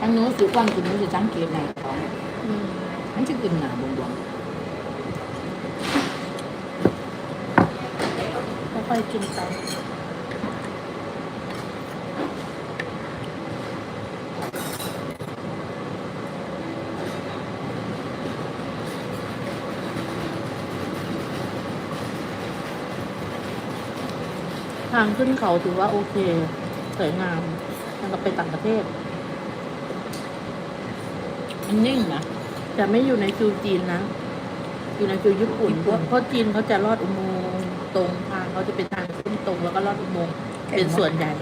ทั้งนู้นสือความกินนู้สือสังเกตในของอืมมันจะกินหนาบวงค่อยๆกินไปทางขึ้นเขาถือว่าโอเค สวยงามมันก็ไปต่างประเทศ มันนิ่งนะแต่ไม่อยู่ในฟิวจีนนะ อยู่ในฟิวญี่ปุ่น ญี่เพปุ่น ราะเพราะจีนเขาจะลอดอุโมงค์ตรงทางเขาจะเป็นทางขึ้นตรงแล้วก็ลอดอุโมงค์เป็นส่วนใหญ่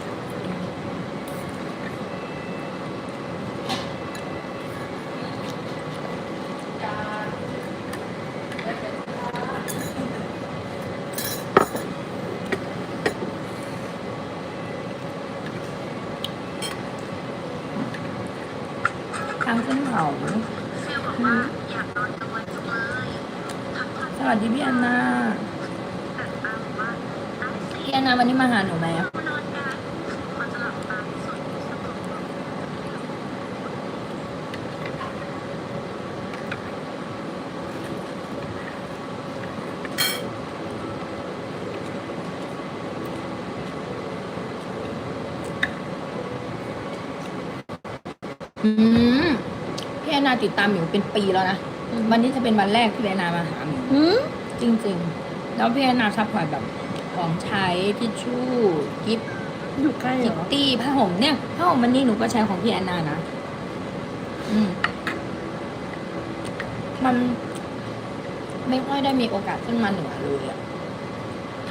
ทางขึ้นเขาสวัสดีพี่แอนนาพี่แอนนา วันนี้มาหาหนูไหมอะอืมพี่แอนนาติดตามหมิวเป็นปีแล้วนะ วันนี้จะเป็นวันแรกที่พี่แอนนามาหาหมิวหืมจริง ๆ แล้วพี่แอนนาซัพพอร์ตแบบ ของใช้ทิชชู่กิฟต์อยู่ใกล้เหรกิตอตี้ผ้าห่มเนี่ยผ้าห่มวันนี้หนูก็ใช้ของพี่แอนนานะ อืม มันไม่ค่อยได้มีโอกาสขึ้นมาเหนือเลยอะ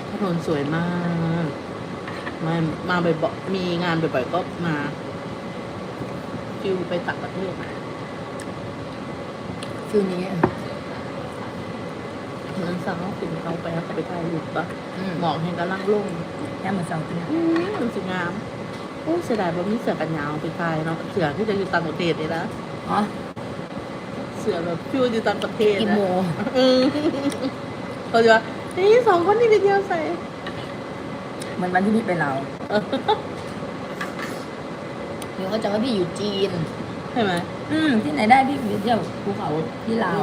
ถนนสวยมากมามาบ่อยๆมีงานบ่อยๆก็มาฟิวไปต่างประเทศฟิลนี้อะ เหมือนสาวถึงเขาไปแล้วเขาไปถ่ายรูปปะอืมหมอกเห็นกำลังลงแค่เหมือนสองปีอืมมันสวยงามโอ้เสียดายว่ามีเสือกันยาวไปถ่ายเนาะเสือที่จะอยู่ต่างประเทศนี่นะอ๋อเสือแบบฟิวอยู่ต่างประเทศอีนะโมอืมเขาจะว่านี่สองคนนี่ไปเที่ยวใส่เหมือนวันที่พี่ไปเราวเออหนูก็จะว่าพี่อยู่จีนใช่ไหมอืมที่ไหนได้พี่ไปเที่ยวภูเขาที่ลาว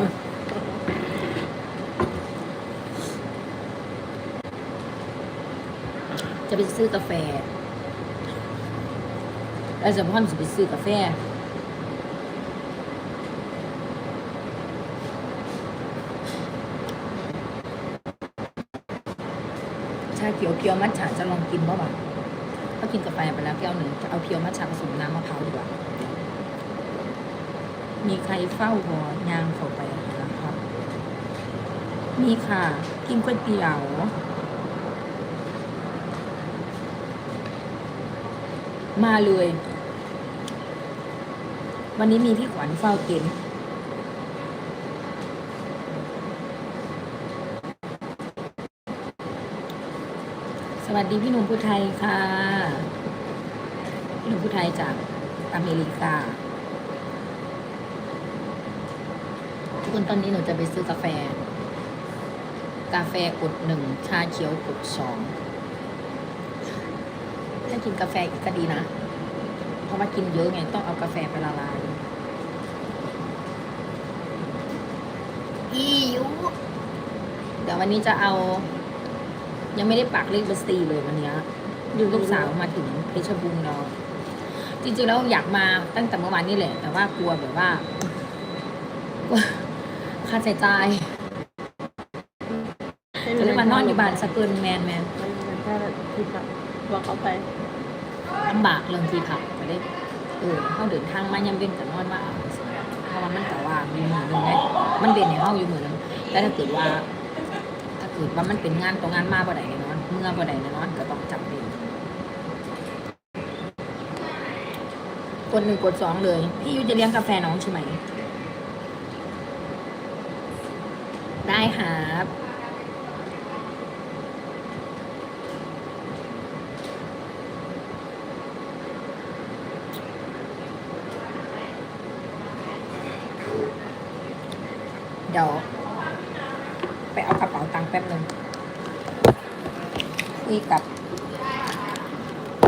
จะไปซื้อกาแฟแล้วจะพ่อนจะไปซื้อกาแฟ ชาเขียวเพียวมัทฉะจะลองกินบ้างวะถ้ากินกาแฟไปแล้วแก้วหนึ่งจะเอาเพียวมัทฉะผสมน้ำมะพร้าวดีกว่า มีใครเฝ้าบอยางเข้าไปนะครับ มีค่ะ กินก๋วยเตี๋ยว มาเลย วันนี้มีพี่ขวัญเฝ้าเต็นสวัสดีพี่หนุ่มผู้ไทยค่ะ พี่หนุ่มผู้ไทยจากอเมริกา ทุกคนตอนนี้หนูจะไปซื้อกาแฟ กาแฟกดหนึ่งชาเขียวกดสอง ถ้ากินกาแฟอีกก็ดีนะ เพราะว่ากินเยอะไงต้องเอากาแฟไปละลายอียุเดี๋ยววันนี้จะเอา ยังไม่ได้ปักเลขบัญชีเลยวันเนี้ยดูลูกสาวมาถึงเพชรบูรณ์แล้วจริงๆแล้วอยากมาตั้งแต่เมื่อวานนี่แหละ แต่ว่ากลัวแบบว่ากลัวค่าใช้จ่ายก็เลยมานอนอยู่บ้านสะเกินแมนแมนมันแค่ที่แบบบอกเขาไป ลำบากเรื่องที่พักก็ได้เออเขาเดินทางมายามเว้นกับนอนว่าเพราะว่ามันแต่ว่ามีมือหนึงไงมันเด่นในห้องอยู่มือหนึงแต่ถ้าเกิดว่า ถ้าเกิดว่ามันเป็นงานต่องานมาบ่ได้แน่นอนเมื่อบ่ได้แน่นอนก็ต้องจับเป็นกดหนึ่งกดสองเลย พี่ยูจะเลี้ยงกาแฟน้องใช่ไหมได้ครับ เดี๋ยว ไปเอากระเป๋าตังค์แป๊บหนึ่งคุยกับ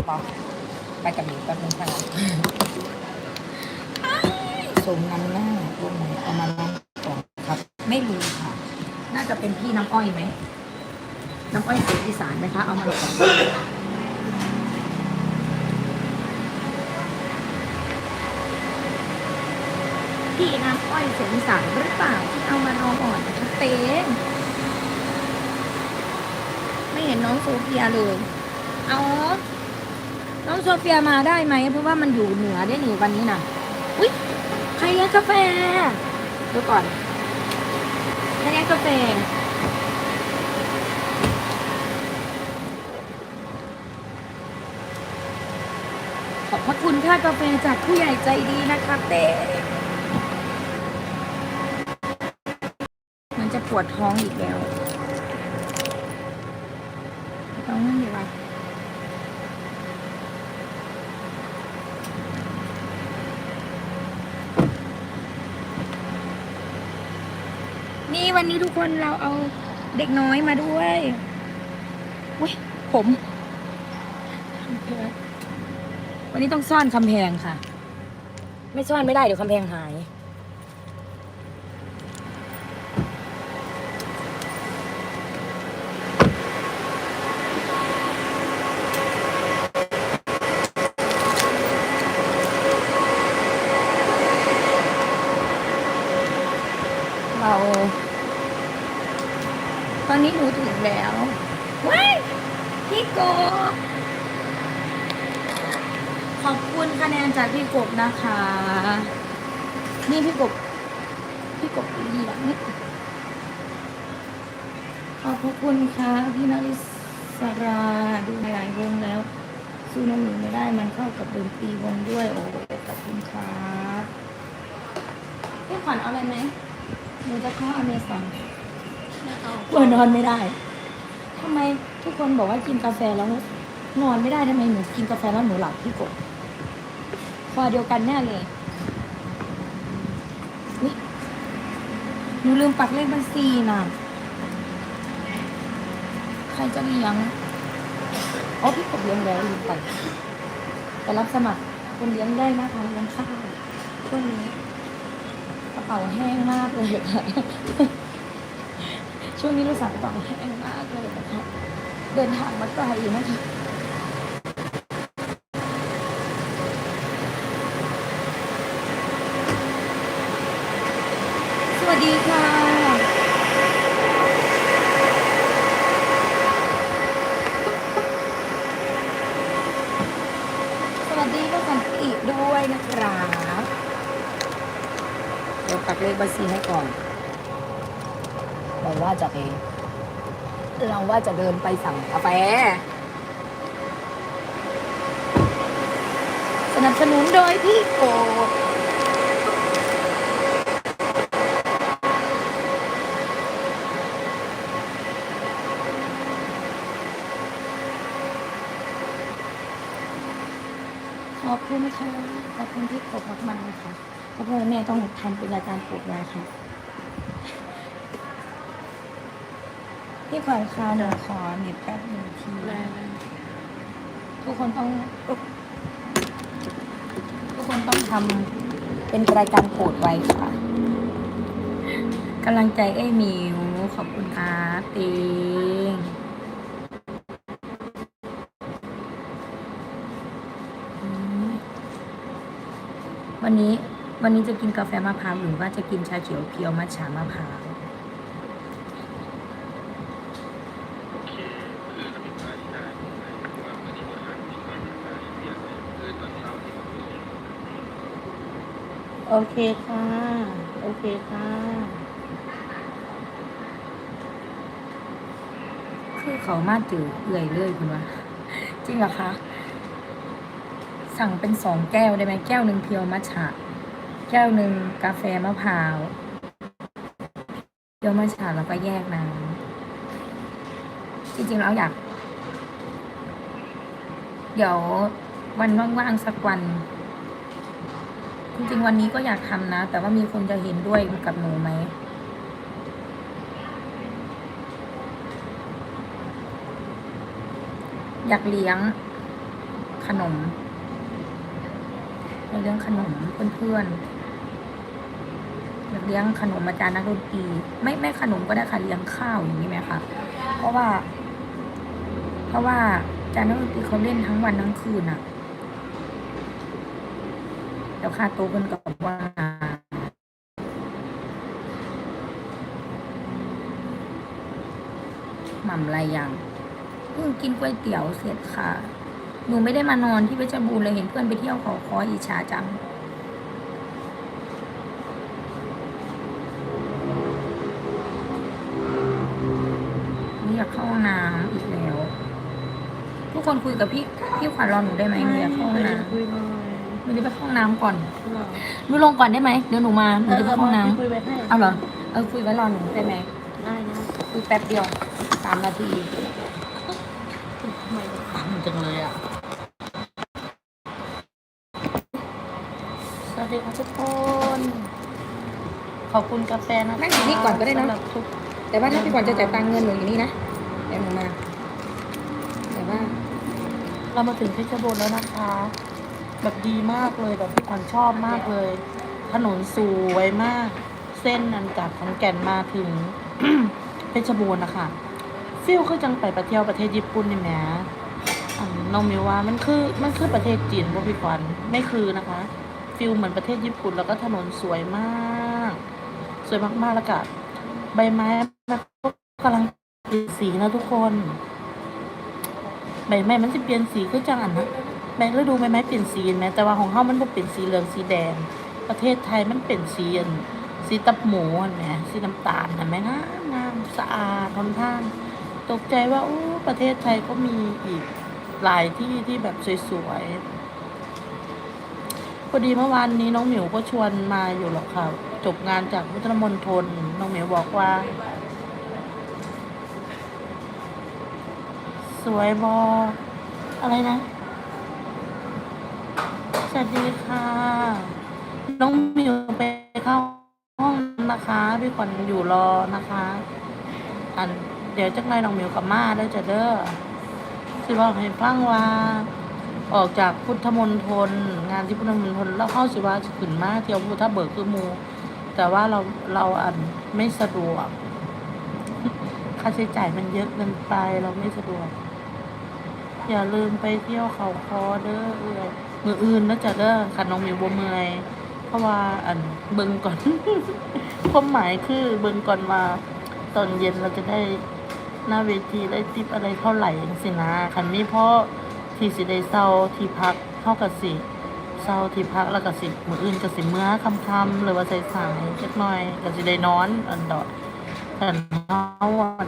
บอกไปกับหนูแป๊บหนึงค่ะสมน้ำหน้าตรงไหนเอามาลองก่อนครับ ไม่รู้ค่ะ น่าจะเป็นพี่น้ำอ้อยไหม น้ำอ้อยเสียงอีสานไหมคะ เอามาลองก่อนพี่น้ำ อ้อยเสียงอีสานหรือเปล่าที่เอามาลองก่อนเต้นไม่เห็นน้องโซเฟียเลย เอาน้องโซเฟียมาได้ไหม เพราะว่ามันอยู่เหนือได้หนิวันนี้นะอุ้ยใครเลี้ยงกาแฟเดูก่อนใครเลี้ยงกาแฟขอบพระคุณค่ากาแฟจากผู้ใหญ่ใจดีนะคะเต้มันจะ ปวดท้องอีกแล้วท้องนั่นดีวะนี่วันนี้ทุกคนเราเอาเด็กน้อยมาด้วยอุ้ยผม วันนี้ต้องซ่อนคำแพงค่ะ ไม่ซ่อนไม่ได้เดี๋ยวคำแพงหาย เรา ตอนนี้หนูถึงแล้วว้ายพี่โก ขอบคุณคะแนนจากพี่กบนะคะ นี่พี่กบ พี่กบเลี้ยงขอบพระคุณค่ะพี่นาริ สราดูหลายวงแล้ว สู้น้ำหนึ่งไม่ได้มันเข้ากับดนตรีวงด้วย โอ้ขอบคุณครับพี่ขวัญเอาอะไรไหมหนูจะเข้าอเมซอนกลัวนอนไม่ได้ทำไมทุกคนบอกว่ากินกาแฟแล้วนอนไม่ได้ทำไมหนูกินกาแฟแล้วหนูหลับพี่กบพอเดียวกันแน่เลยนี่หนูลืมปักเลขบัญชีน่ะ ครจะเลี้ยงอ๋อพี่กบเลี้ยงแล้วลืมไปแต่รับสมัครคนเลี้ยงได้นะคะเลี้ยงข้าวช่วงนี้กระเป๋าแห้งมากเลยค่ะช่วงนี้รู้สึกกระเป๋าแห้งมากเลยนะคะเดินทางมาไกลอยู่นะคะ สวัสดีค่ะ สวัสดีก็สันติด้วยนะครับ เดี๋ยวปักเลข บัญชีให้ก่อนเราว่าจะไปเราว่าจะเดินไปสั่งกาแฟ สนับสนุนโดยพี่โกขอบคุณค่ะขอบคุณที่กดมากๆนะคะ เพราะว่าแม่ต้องทำเป็นรายการปลูกแล้วค่ะพี่ขวัญคาหนูขอเน็ตแป๊บหนึ่งทีได้ทุกคนต้อง ทุกคนต้องทำเป็นรายการโปรดไว้ค่ะกำลังใจไอ้หมิวขอบคุณครับเองอืมวันนี้ วันนี้จะกินกาแฟมะพร้าวหรือว่าจะกินชาเขียวเพียวมัทฉามะพร้าวโอเคค่ะ โอเคค่ะ คือเขามาจืดเอื่อยเรื่อยคุณวะจริงเหรอคะ สั่งเป็นสองแก้วได้ไหมแก้วหนึ่งเพียวมัทฉะ แก้วหนึ่งกาแฟมะพร้าวเพียวมัทฉะแล้วก็แยกน้ำจริงๆแล้วอยาก เดี๋ยววันว่างๆสักวัน จริงๆวันนี้ก็อยากทำนะ แต่ว่ามีคนจะเห็นด้วยกับหนูไหมอยากเลี้ยงขนมอยากเลี้ยงขนมเพื่อนอยาก เลี้ยงขนมอาจารย์นักดนตรีไม่ไม่ขนมก็ได้ค่ะเลี้ยงข้าวอย่างนี้ไหมคะเพราะว่า เพราะว่าอาจารย์นักดนตรีเขาเล่นทั้งวันทั้งคืนอะเดี๋ยวค่าโตวเพิ่นกับว่าหม่ำไรยังเพิ่งกินก๋วยเตี๋ยวเสร็จค่ะ หนูไม่ได้มานอนที่เพชรบูรณ์เลยเห็นเพื่อนไปเที่ยวเขาคออิจฉาจัง นี่อยากเข้าห้องน้ำอีกแล้ว ทุก คนคุยกับพี่พี่ขวัญรอหนูได้ไหมหนูอยากเข้าห้องน้คุยหน่อยำหนูจะไปเข้าห้องน้ำก่อนหรอหนูลงก่อนได้ไหมเดี๋ยวหนูมาหนูจะไปเข้าห้องน้คุยไว้ให้ำเอาเหรอเออคุยไว้รอหนูได้ไหมได้นะคุยแป๊บเดียวสามนาทีทำไมมันขำจังเลยอะสวัสดีค่ะทุกคน ขอบคุณกาแฟนะคะนั่งอยู่นี่ก่อนก็ได้เนอะสำหรับทุกแต่ว่าถ้าพี่ขวัญจะจ่ายตังค์เงินหนูอยู่นี่นะเดี๋ยวหนูมาแต่ว่า เรามาถึงเพชรบูรณ์แล้วนะคะ แบบดีมากเลยแบบพี่ขวัญชอบมากเลย ถนนสวยมาก เส้นนันจากขอนแก่นมาถึงเพชรบูรณ์นะคะฟิลคือจังไปประเที่ยวประเทศญี่ปุ่นนี่แหมน้องมิวว่ามันคือมันคือประเทศจีนพวกพี่ขวัญไม่คือนะคะฟิลเหมือนประเทศญี่ปุ่นแล้วก็ถนนสวยมาก สวยมากๆแล้วก็ใบไม้มันก็กำลังเปลี่ยนสีนะทุกคน ใบไม้มันจะเปลี่ยนสีคือจังอันนะใบฤดูใบไม้เปลี่ยนสีนไหมแต่ว่าของเฮามันบ่เป็นสีเหลืองสีแดง ประเทศไทยมันเป็นสีอันสีตับหมูนไหมสีน้ำตาลเห็นไหมงามงามสะอาดทนทานตกใจว่าโอ้ประเทศไทยก็มีอีกหลายที่ที่แบบสวยๆพอดีเมื่อวานนี้น้องหมิวก็ชวนมาอยู่หรอกค่ะ จบงานจากพุทธมณฑลน้องหมิวบอกว่า สวยบอ อะไรนะ สวัสดีค่ะ น้องมิวไปเข้าห้องนะคะ พี่ขวัญอยู่รอนะคะ อันเดี๋ยวจักหน่อยน้องมิวกับมาได้อจะเด้อสิบอกให้ฟังว่า ออกจากพุทธมณฑลงานที่พุทธมณฑลแล้วเข้าสิว่าจะขึ้นมาเที่ยวพุทธเบิกคือมูแต่ว่าเราเราอันไม่สะดวก ค่าใช้จ่ายมันเยอะเกินไปเราไม่สะดวก อย่าลืมไปเที่ยวเขาคอเด้อเอื้อยมืออื่นนะจ๊ะเด้อขันน้องมิวบ่เมื่อยเพราะว่าอันเบิ่งก่อนความหมายคือเบิ่งก่อนว่าตอนเย็นเราจะได้หน้าเวทีได้ติปอะไรเท่าไหร่จังสินะคันนี้พ่อที่สิได้เศร้าที่พักเท่ากับสิเศร้าที่พักแล้วก็สิมืออื่นก็สิเมื่อค่ำๆหรือว่าใส่สายๆจักน่อยก็สิได้นอนอันดอกแต่เฮาวัน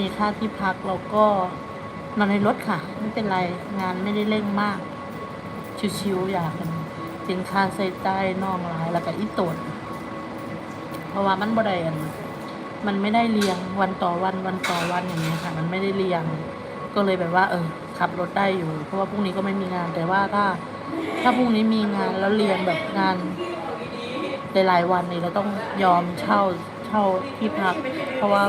มีค่าที่พักแล้วก็ นอนในรถค่ะ ไม่เป็นไร งานไม่ได้เร่งมาก ชิวๆอยากกันเป็นค่าใส่ใจน้องหลายแล้วก็อีตดเพราะว่ามันบ่ได้อันมันไม่ได้เรียงวันต่อวันวันต่อวันอย่างเงี้ยค่ะ มันไม่ได้เรียง ก็เลยแบบว่า เออ ขับรถได้อยู่ เพราะว่าพรุ่งนี้ก็ไม่มีงานแต่ว่าถ้า ถ้าพรุ่งนี้มีงานแล้วเรียงแบบงานหลายๆวันนี่เราต้องยอมเช่าเช่าที่พัก เพราะว่า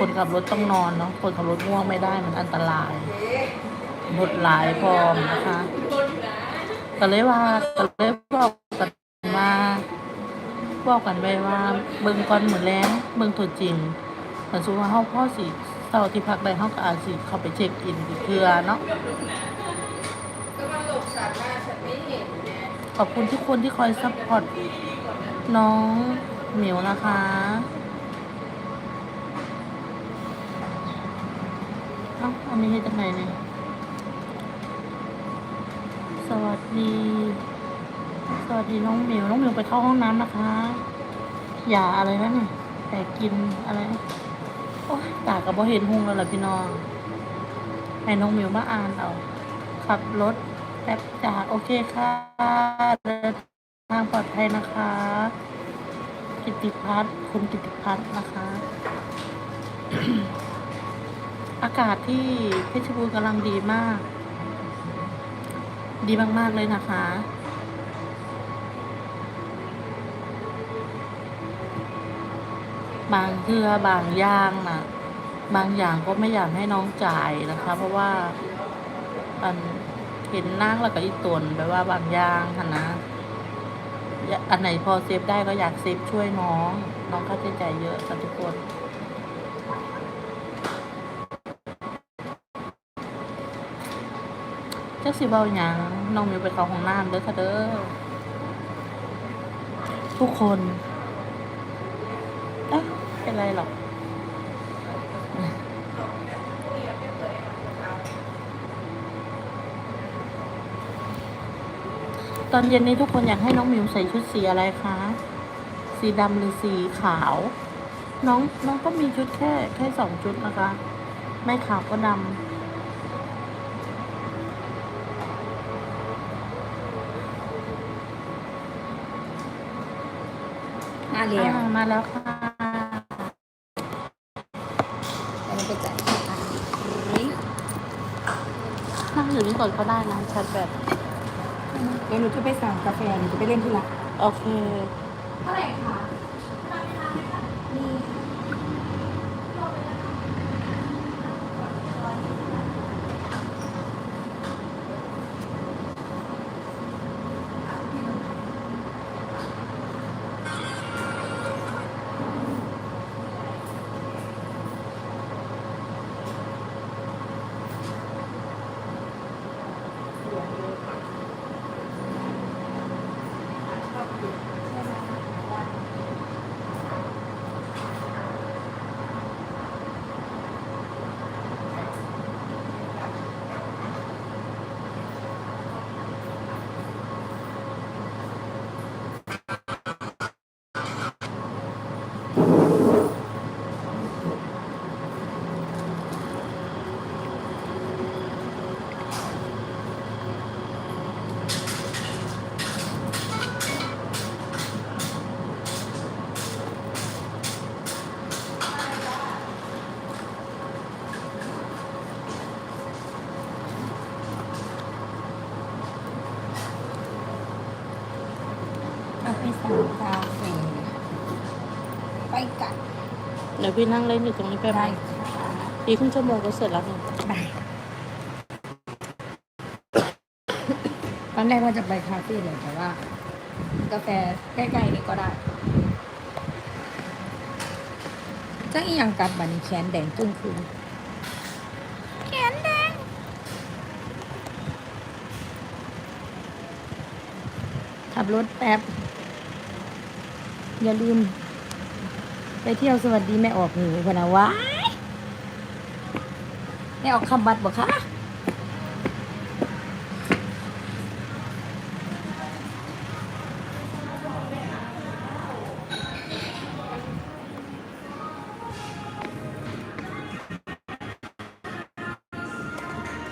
คนขับรถต้องนอนเนาะคนขับรถง่วงไม่ได้มันอันตรายรถหลายพร้อมนะคะก็เลยว่าก็เลยบอกกันมาบอกกันไปว่า เบิ่งก่อนเหมือนแรงเบิ่งตัวจริงเหมือนสุว่าเฮาพ่อสิเศร้าที่พักได้เฮาก็อาจสิเข้าไปเช็คอินอีกเทื่อเนาะขอบคุณทุกคนที่คอยซัพพอร์ตน้องเหมิวนะคะ เอ้าอันนี้ให้จากไหนเนี่ยสวัสดี สวัสดีน้องเหมิวน้องเหมิวไปเข้าห้องน้ำนะคะ อย่าอะไรนะเนี่ยแต่กินอะไรโอ้ยตากับบ่เห็นหุงแล้วล่ะพี่น้องให้น้องเหมิวมาอ่านเอา ขับรถแป๊บจ่าโอเคค่ะเดินทางปลอดภัยนะคะ กิตติพัฒน์คุณกิติพัฒน์นะคะ อากาศที่เพชรบูรณ์กำลังดีมาก ดีมากๆเลยนะคะ บางเทือบางอย่าง นะ บางอย่างก็ไม่อยากให้น้องจ่ายนะคะ เพราะว่าอันเห็นนั่งแล้วก็อีตนแบบว่าบางอย่างค่ะนะ อันไหนพอเซฟได้ก็อยากเซฟช่วยน้อง น้องค่าใช้จ่ายเยอะค่ะทุกคน จักสิเบาหยังน้องมิวไปเข้าห้องน้ำเด้อค่ะเด้อทุกคนเอ๊ะเป็นไรหรอกตอนเย็นนี้ทุกคนอยากให้น้องมิวใส่ชุดสีอะไรคะ สีดำหรือสีขาว น้องน้องก็มีชุดแค่แค่สองชุดนะคะ ไม่ขาวก็ดำ มาำเรียวอ่ามาแล้วค่ะเราไปจ่ายค่าเฮ้ยนั่งอยู่นี่ก่อนก็ได้นะชัดแบบเดี๋ยวหนูจะไปสั่งกาแฟหนูจะไปเล่นที่ร้านโอเคเท่าไหร่คะาแฟไปกันเดี๋ยวพี่นั่งเล่นอยู่ตรงนี้แป๊บได้นึงอีกครึ่งชั่วโมงก็เสร็จแล้วค่ะได้ตอนแรกว่าจะไปคาเฟ่เลยแต่ว่า กาแฟใกล้ๆนี่ก็ได้จ้าอีหยังกัดบัดนแขนแดงจึ้งคืนแขนแดง ขับรถแป๊บ อย่าลืม ไปเที่ยวสวัสดีแม่ออกหนูพะนะวะแม่ออกคำบัตรบ่คะ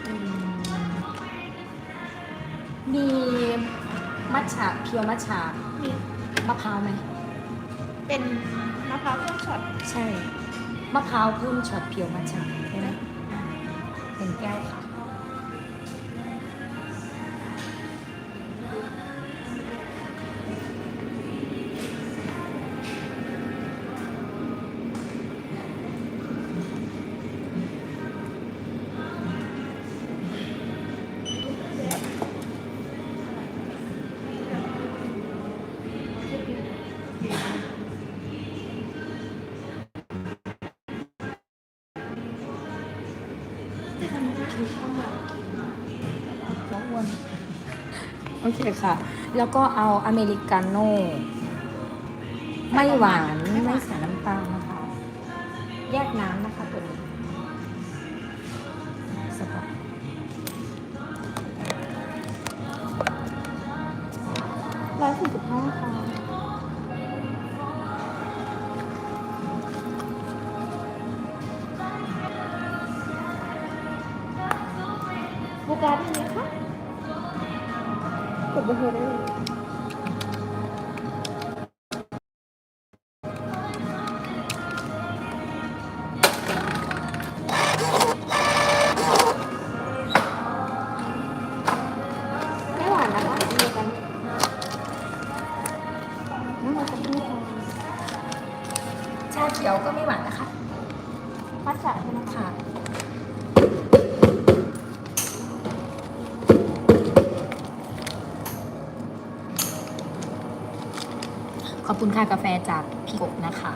อืมมีมัทฉะเพียวมัทฉะมีมะพร้าวไหม เป็นมะพร้าวเครื่องช็อต ใช่ มะพร้าวเพิ่มช็อตเพียวมัทฉะ เคค่ะ แล้วก็เอาอเมริกาโน่ไม่หวานไม่ใส่น้ำตาลนะคะ แยกน้ำนะคะตัวนี้สปอร์ตร้อยสี่สิบห้าค่ะบูการ์ดมีคะ ก พี่กบนะคะ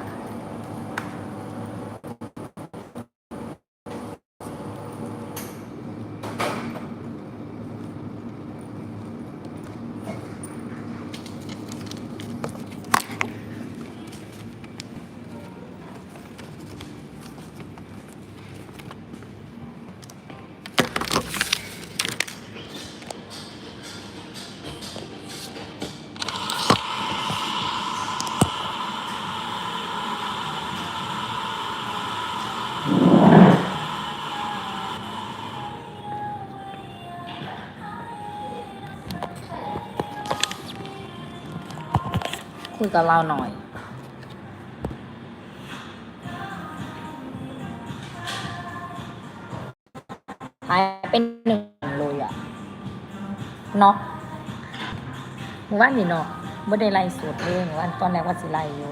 คุยกับเราหน่อย หายเป็นหนึ่งเลยอะเนาะหมู่บ้านนี่เนาะไม่ได้ไล่สดเลยหมู่บ้านตอนแรกว่าสิไล่อยู่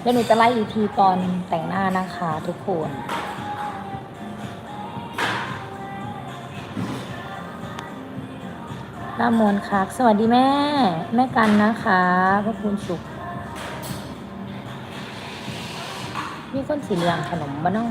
เดี๋ยวหนูจะไล่อีกทีตอนแต่งหน้านะคะทุกคน น้ามนต์ค่ะ สวัสดีแม่ แม่กันนะคะพระคุณสุข มีคนสีเหลืองขนมบ้านอง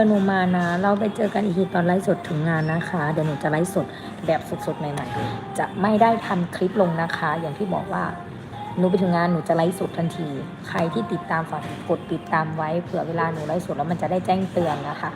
ดี๋ยวหนูมานะ เราไปเจอกันอีกทีตอนไลฟ์สดถึงงานนะคะ เดี๋ยวหนูจะไลฟ์สดแบบสดๆใหม่ๆ จะไม่ได้ทำคลิปลงนะคะ อย่างที่บอกว่าหนูไปถึงงานหนูจะไลฟ์สดทันที ใครที่ติดตามฝากกดติดตามไว้เผื่อเวลาหนูไลฟ์สดแล้วมันจะได้แจ้งเตือนนะคะ